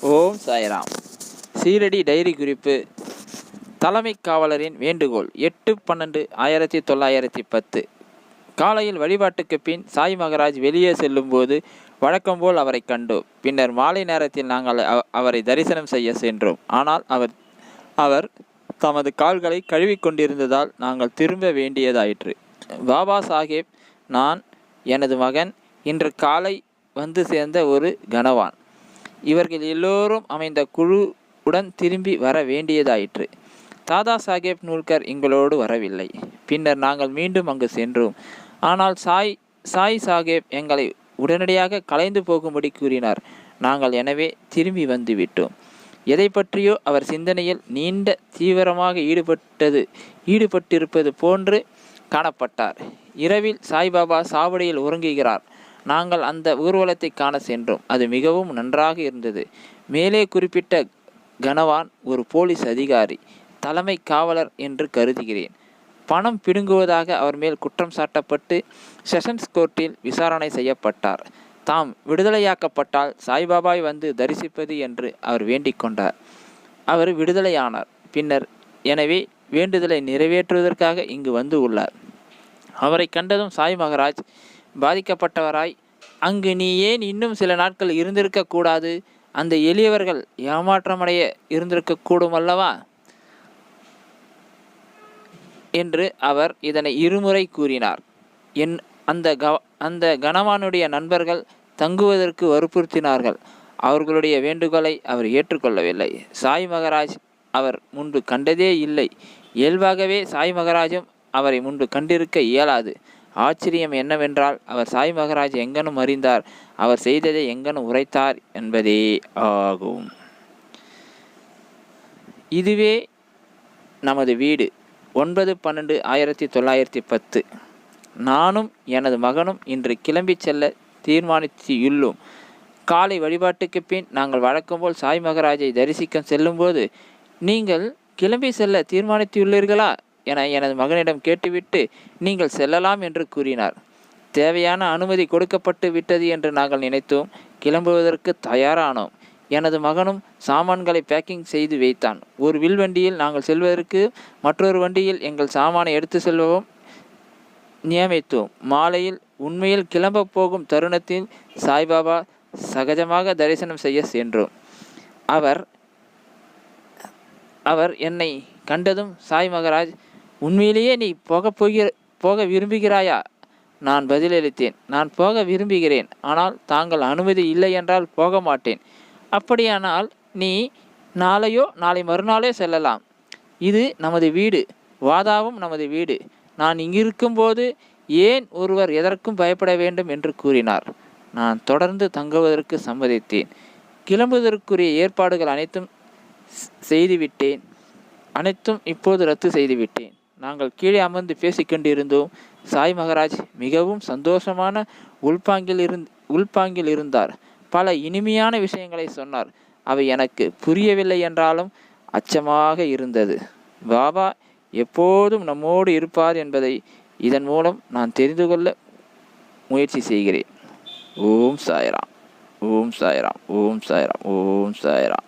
ஓம் Sairam. Shirdi diary குறிப்பு. தலைமை காவலரின் வேண்டுகோள் எட்டு பன்னெண்டு ஆயிரத்தி தொள்ளாயிரத்தி பத்து. காலையில் வழிபாட்டுக்கு பின் சாய் மகராஜ் வெளியே செல்லும்போது வழக்கம்போல் அவரை கண்டோம். பின்னர் மாலை நேரத்தில் நாங்கள் அவரை தரிசனம் செய்ய சென்றோம். ஆனால் அவர் அவர் தமது கால்களை கழுவிக் கொண்டிருந்ததால் நாங்கள் திரும்ப வேண்டியதாயிற்று. பாபா சாஹேப் நான் எனது மகன் இன்று காலை வந்து சேர்ந்த ஒரு கனவான் இவர்கள் எல்லோரும் அமைந்த குழுவுடன் திரும்பி வர வேண்டியதாயிற்று. தாதா சாஹேப் நூல்கர் எங்களோடு வரவில்லை. பின்னர் நாங்கள் மீண்டும் அங்கு சென்றோம். ஆனால் சாய் சாய் சாஹேப் எங்களை உடனடியாக கலைந்து போகும்படி கூறினார். நாங்கள் எனவே திரும்பி வந்து விட்டோம். எதை பற்றியோ அவர் சிந்தனையில் நீண்ட தீவிரமாக ஈடுபட்டது ஈடுபட்டிருப்பது போன்று காணப்பட்டார். இரவில் சாய்பாபா சாவடியில் உறங்குகிறார். நாங்கள் அந்த ஊர்வலத்தை காண சென்றோம். அது மிகவும் நன்றாக இருந்தது. மேலே குறிப்பிட்ட கனவான் ஒரு போலீஸ் அதிகாரி தலைமை காவலர் என்று கருதுகிறேன். பணம் பிடுங்குவதாக அவர் மேல் குற்றம் சாட்டப்பட்டு செஷன்ஸ் கோர்ட்டில் விசாரணை செய்யப்பட்டார். தாம் விடுதலையாக்கப்பட்டால் சாய்பாபாய் வந்து தரிசிப்பது என்று அவர் வேண்டிக் கொண்டார். அவர் விடுதலையானார். பின்னர் எனவே வேண்டுதலை நிறைவேற்றுவதற்காக இங்கு வந்து உள்ளார். அவரை கண்டதும் சாய் மகராஜ் பாதிக்கப்பட்டவராய் அங்கு நீ ஏன் இன்னும் சில நாட்கள் இருந்திருக்க கூடாது அந்த எளியவர்கள் ஏமாற்றமடைய இருந்திருக்க கூடும் அல்லவா என்று அவர் இதனை இருமுறை கூறினார். என் அந்த க அந்த கணவானுடைய நண்பர்கள் தங்குவதற்கு வற்புறுத்தினார்கள். அவர்களுடைய வேண்டுகோளை அவர் ஏற்றுக்கொள்ளவில்லை. சாய் மகராஜ் அவர் முன்பு கண்டதே இல்லை. இயல்பாகவே சாய் மகராஜும் அவரை முன்பு கண்டிருக்க இயலாது. ஆச்சரியம் என்னவென்றால் அவர் சாய் மகராஜ் எங்கனும் அறிந்தார் அவர் செய்ததை எங்கனும் உரைத்தார் என்பதே ஆகும். இதுவே நமது வீடு. ஒன்பது பன்னெண்டு ஆயிரத்தி தொள்ளாயிரத்தி பத்து. நானும் எனது மகனும் இன்று கிளம்பிச் செல்ல தீர்மானித்துள்ளோம். காலை வழிபாட்டுக்கு பின் நாங்கள் வழக்கம்போல் சாய் மகராஜை தரிசிக்க செல்லும்போது நீங்கள் கிளம்பி செல்ல தீர்மானித்துள்ளீர்களா? என எனது மகனிடம் கேட்டுவிட்டு நீங்கள் செல்லலாம் என்று கூறினார். தேவையான அனுமதி கொடுக்கப்பட்டு விட்டது என்று நாங்கள் நினைத்தோம். கிளம்புவதற்கு தயாரானோம். எனது மகனும் சாமான்களை பேக்கிங் செய்து வைத்தான். ஒரு வில் வண்டியில் நாங்கள் செல்வதற்கு மற்றொரு வண்டியில் எங்கள் சாமானை எடுத்து செல்வவும் நியமித்தோம். மாலையில் உண்மையில் கிளம்பப் போகும் தருணத்தில் சாய்பாபா சகஜமாக தரிசனம் செய்ய சென்றோம். அவர் அவர் என்னை கண்டதும் சாய் மகராஜ் உண்மையிலேயே நீ போக போகிற போக விரும்புகிறாயா? நான் பதிலளித்தேன். நான் போக விரும்புகிறேன். ஆனால் தாங்கள் அனுமதி இல்லை என்றால் போக மாட்டேன். அப்படியானால் நீ நாளையோ நாளை மறுநாளே செல்லலாம். இது நமது வீடு. வாதாவும் நமது வீடு. நான் இங்கிருக்கும்போது ஏன் ஒருவர் எதற்கும் பயப்பட வேண்டும் என்று கூறினார். நான் தொடர்ந்து தங்குவதற்கு சம்மதித்தேன். கிளம்புவதற்குரிய ஏற்பாடுகள் அனைத்தும் செய்துவிட்டேன். அனைத்தும் இப்போது ரத்து செய்துவிட்டேன். நாங்கள் கீழே அமர்ந்து பேசிக்கொண்டிருந்தோம். சாய் மகராஜ் மிகவும் சந்தோஷமான உள்பாங்கில் இருந் உள்பாங்கில் இருந்தார். பல இனிமையான விஷயங்களை சொன்னார். அவை எனக்கு புரியவில்லை என்றாலும் அச்சமாக இருந்தது. பாபா எப்போதும் நம்மோடு இருப்பார் என்பதை இதன் மூலம் நான் தெரிந்து கொள்ள முயற்சி செய்கிறேன். ஓம் சாய்ராம் ஓம் சாய்ராம் ஓம் சாய்ராம் ஓம் சாய்ராம்.